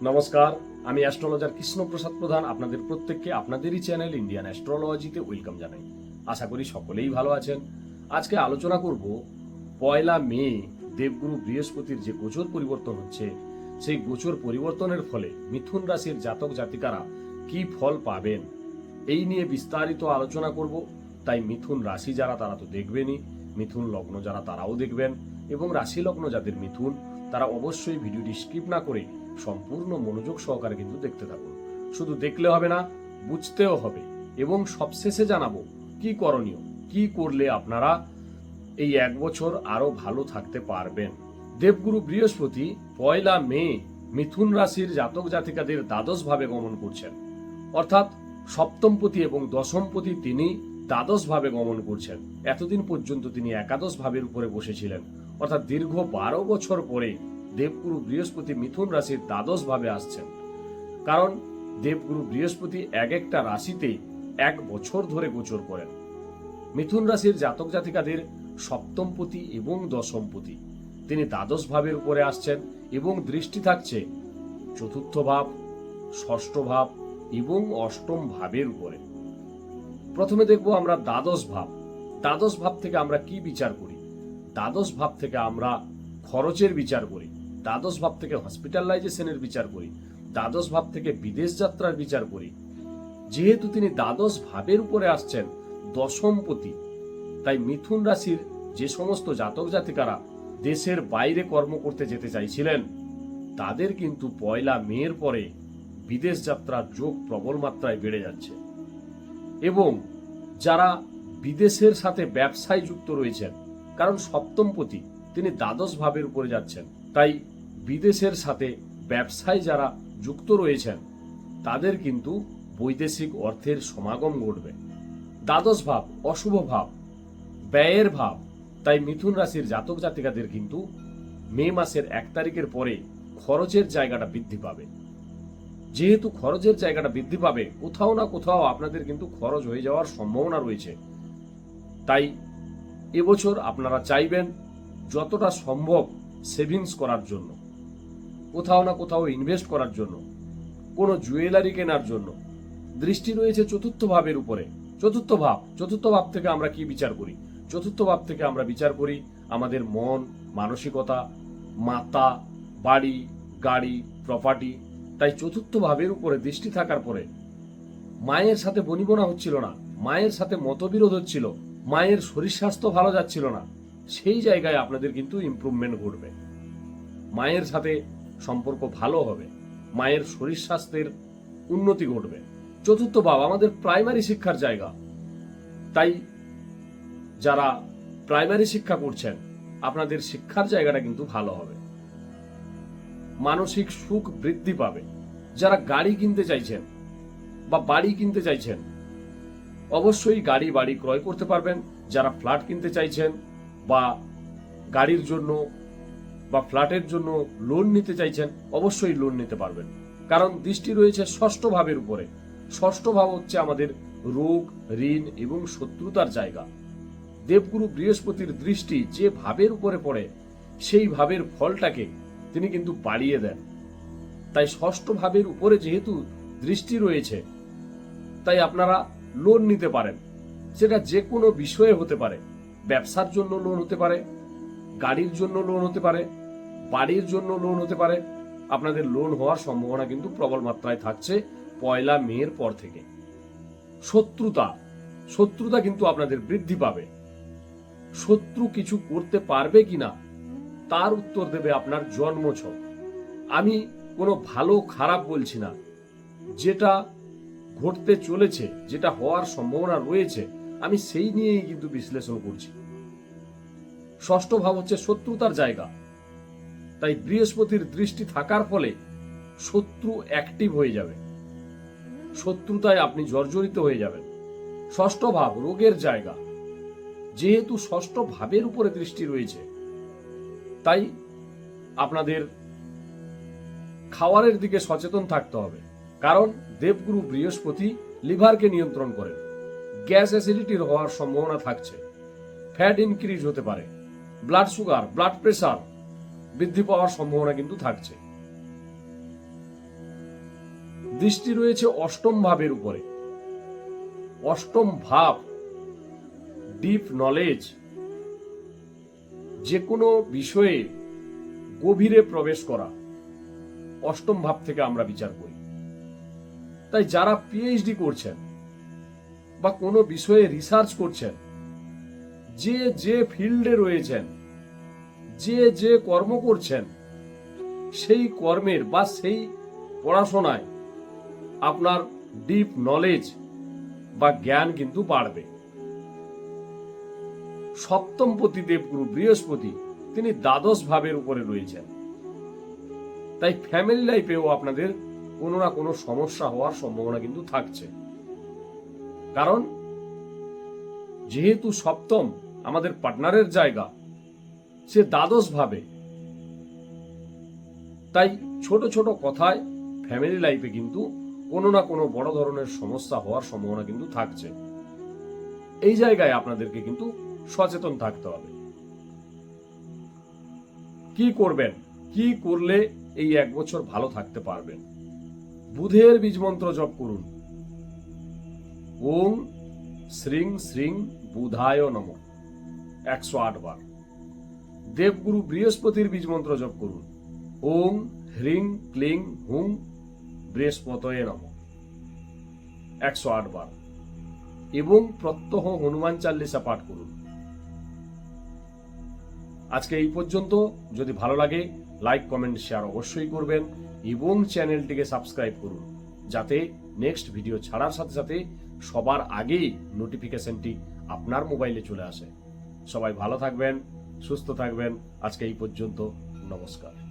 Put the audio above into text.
নমস্কার, আমি অ্যাস্ট্রোলজার কৃষ্ণপ্রসাদ প্রধান। আপনাদের প্রত্যেককে আপনাদেরই চ্যানেল ইন্ডিয়ান অ্যাস্ট্রোলজিতে ওয়েলকাম জানাই। আশা করি সকলেই ভালো আছেন। আজকে আলোচনা করব, পয়লা মে, দেবগুরু বৃহস্পতির যে গোচর পরিবর্তন হচ্ছে, সেই গোচর পরিবর্তনের ফলে মিথুন রাশির জাতক জাতিকারা কি ফল পাবেন? এই নিয়ে বিস্তারিত আলোচনা করব। তাই মিথুন রাশি যারা, তারা তো দেখবেনই। মিথুন লগ্ন যারা, তারাও দেখবেন। এবং রাশি লগ্ন যাদের মিথুন, তারা অবশ্যই ভিডিওটি স্কিপ না করে সম্পূর্ণ মনোযোগ সহকারে কিন্তু দেখতে থাকুন। শুধু দেখলে হবে না, বুঝতেও হবে এবং সবশেষে জানাব কি করণীয়, কি করলে আপনারা এই এক বছর আরও ভালো থাকতে পারবেন। দেবগুরু বৃহস্পতি পয়লা মে মিথুন রাশির জাতক জাতিকাদের দ্বাদশ ভাবে গমন করছেন। অর্থাৎ সপ্তমপতি এবং দশমপতি তিনি দ্বাদশ ভাবে গমন করছেন। এতদিন পর্যন্ত তিনি একাদশ ভাবের উপরে বসেছিলেন। অর্থাৎ দীর্ঘ বারো বছর পরে দেবগুরু বৃহস্পতি মিথুন রাশির দ্বাদশ ভাবে আসছেন। কারণ দেবগুরু বৃহস্পতি এক একটা রাশিতে এক বছর ধরে গোচর করেন। মিথুন রাশির জাতক জাতিকাদের সপ্তমপতি এবং দশমপতি। তিনি দ্বাদশ ভাবের উপরে আসছেন এবং দৃষ্টি থাকছে চতুর্থ ভাব, ষষ্ঠ ভাব এবং অষ্টম ভাবের উপরে। প্রথমে দেখব আমরা দ্বাদশ ভাব। দ্বাদশ ভাব থেকে আমরা কি বিচার করি? দ্বাদশ ভাব থেকে আমরা খরচের বিচার করি। দ্বাদশ ভাব থেকে হসপিটালাইজেশনের বিচার করি, দ্বাদশ ভাব থেকে বিদেশ যাত্রার বিচার করি। যেহেতু তিনি দ্বাদশ ভাবের উপরে আসছেন দশমপতি তাই মিথুন রাশির যে সমস্ত জাতক জাতিকারা দেশের বাইরে কর্ম করতে যেতে চাইছিলেন, তাদের কিন্তু পয়লা মেয়ের পরে বিদেশ যাত্রার যোগ প্রবল মাত্রায় বেড়ে যাচ্ছে। এবং যারা বিদেশের সাথে ব্যবসায় যুক্ত রয়েছেন, কারণ সপ্তমপতি তিনি দ্বাদশ ভাবের উপরে যাচ্ছেন। তাই বিদেশের সাথে ব্যবসায় যারা যুক্ত রয়েছেন, তাদের কিন্তু বৈদেশিক অর্থের সমাগম ঘটবে। দ্বাদশ ভাব, অশুভ ভাব, ব্যয়ের ভাব, তাই মিথুন রাশির জাতক জাতিকাদের কিন্তু মে মাসের এক তারিখের পরে খরচের জায়গাটা বৃদ্ধি পাবে। যেহেতু খরচের জায়গাটা বৃদ্ধি পাবে, কোথাও না কোথাও আপনাদের কিন্তু খরচ হয়ে যাওয়ার সম্ভাবনা রয়েছে। তাই এবছর আপনারা চাইবেন যতটা সম্ভব সেভিংস করার জন্য। কোথাও না কোথাও ইনভেস্ট করার জন্য, কোনো জুয়েলারি কেনার জন্য। দৃষ্টি রয়েছে চতুর্থ ভাবের উপরে। চতুর্থ ভাব চতুর্থ ভাব থেকে আমরা কি বিচার করি? চতুর্থ ভাব থেকে আমরা বিচার করি আমাদের মন, মানসিকতা মাতা বাড়ি, গাড়ি প্রপার্টি তাই চতুর্থ ভাবের উপরে দৃষ্টি থাকার পরে মায়ের সাথে বনিবনা হচ্ছিল না, মায়ের সাথে মতবিরোধ হচ্ছিল, মায়ের শরীর স্বাস্থ্য ভালো যাচ্ছিল না। সেই জায়গায় আপনাদের কিন্তু ইমপ্রুভমেন্ট ঘটবে। মায়ের সাথে সম্পর্ক ভালো হবে। মায়ের শরীর স্বাস্থ্যের উন্নতি ঘটবে। চতুর্থ ভাব আমাদের প্রাইমারি শিক্ষার জায়গা। তাই যারা প্রাইমারি শিক্ষা করছেন, আপনাদের শিক্ষার জায়গাটা কিন্তু ভালো হবে। মানসিক সুখ বৃদ্ধি পাবে। যারা গাড়ি কিনতে চাইছেন বা বাড়ি কিনতে চাইছেন, অবশ্যই গাড়ি বাড়ি ক্রয় করতে পারবেন। যারা ফ্ল্যাট কিনতে চাইছেন বা গাড়ির জন্য বা ফ্ল্যাটের জন্য লোন নিতে চাইছেন, অবশ্যই লোন নিতে পারবেন। কারণ দৃষ্টি রয়েছে ষষ্ঠ ভাবের উপরে। ষষ্ঠ ভাব হচ্ছে আমাদের রোগ, ঋণ এবং শত্রুতার জায়গা। দেবগুরু বৃহস্পতির দৃষ্টি যে ভাবের উপরে পড়ে, সেই ভাবের ফলটাকে তিনি কিন্তু বাড়িয়ে দেন। তাই ষষ্ঠ ভাবের উপরে যেহেতু দৃষ্টি রয়েছে, তাই আপনারা লোন নিতে পারেন। সেটা যে কোনো বিষয়ে হতে পারে। ব্যবসার জন্য লোন হতে পারে গাড়ির জন্য লোন হতে পারে, বাড়ির জন্য লোন হতে পারে। আপনাদের লোন হওয়ার সম্ভাবনা কিন্তু প্রবল মাত্রায় থাকছে পয়লা মেয়ের পর থেকে। শত্রুতা শত্রুতা কিন্তু আপনাদের বৃদ্ধি পাবে। শত্রু কিছু করতে পারবে কিনা, তার উত্তর দেবে আপনার জন্মছক। আমি কোনো ভালো খারাপ বলছি না। যেটা ঘটতে চলেছে, যেটা হওয়ার সম্ভাবনা রয়েছে, আমি সেই নিয়েই কিন্তু বিশ্লেষণ করছি। ষষ্ঠ ভাব হচ্ছে শত্রুতার জায়গা। তাই বৃহস্পতির দৃষ্টি থাকার ফলে শত্রু অ্যাক্টিভ হয়ে যাবে। শত্রুতায় আপনি জর্জরিত হয়ে যাবেন। ষষ্ঠ ভাব রোগের জায়গা। যেহেতু ষষ্ঠ ভাবের উপরে দৃষ্টি রয়েছে, তাই আপনাদের খাওয়ারের দিকে সচেতন থাকতে হবে। কারণ দেবগুরু বৃহস্পতি লিভারকে নিয়ন্ত্রণ করেন। গ্যাস অ্যাসিডিটির হওয়ার সম্ভাবনা থাকছে। ফ্যাট ইনক্রিজ হতে পারে। ব্লাড সুগার ব্লাড প্রেশার বৃদ্ধি পাওয়ার সম্ভাবনা কিন্তু থাকছে। দৃষ্টি রয়েছে অষ্টম ভাবের উপরে। অষ্টম ভাব ডিপ নলেজ যে কোনো বিষয়ে গভীরে প্রবেশ করা, অষ্টম ভাব থেকে আমরা বিচার করি। তাই যারা পিএইচডি করছেন বা কোনো বিষয়ে রিসার্চ করছেন, যে যে ফিল্ডে রয়েছেন যে যে কর্ম করছেন, সেই কর্মের বা সেই পড়াশোনায় আপনার ডিপ নলেজ বা জ্ঞান কিন্তু বাড়বে। সপ্তম পতি দেবগুরু বৃহস্পতি, তিনি দ্বাদশ ভাবের উপরে রয়েছেন। তাই ফ্যামিলি লাইফেও আপনাদের কোনো না কোনো সমস্যা হওয়ার সম্ভাবনা কিন্তু থাকছে। কারণ, যেহেতু সপ্তম আমাদের পার্টনারের জায়গা সে দ্বাদশ ভাবে তাই ছোট ছোট কথায় ফ্যামিলি লাইফে কিন্তু কোনো না কোনো বড় ধরনের সমস্যা হওয়ার সম্ভাবনা কিন্তু থাকছে। এই জায়গায় আপনাদেরকে কিন্তু সচেতন থাকতে হবে। কি করবেন? কি করলে এই এক বছর ভালো থাকতে পারবেন? বুধের বীজ মন্ত্র জপ করুন। ওম শ্রীং শ্রীং বুধায় নম। একশো আট বার। দেবগুরু বৃহস্পতির বীজ মন্ত্র জপ করুন। ওম হ্রিং ক্লিং হুং বৃহস্পতয়ে নম। একশো আট বার। এবং প্রত্যহ হনুমান চাল্লিশা পাঠ করুন। আজকে এই পর্যন্ত। যদি ভালো লাগে, লাইক, কমেন্ট, শেয়ার অবশ্যই করবেন এবং চ্যানেলটিকে সাবস্ক্রাইব করুন। যাতে নেক্সট ভিডিও ছাড়ার সাথে সাথে সবার আগেই নোটিফিকেশনটি আপনার মোবাইলে চলে আসে। সবাই ভালো থাকবেন। সুস্থ থাকবেন। আজকে এই পর্যন্ত নমস্কার।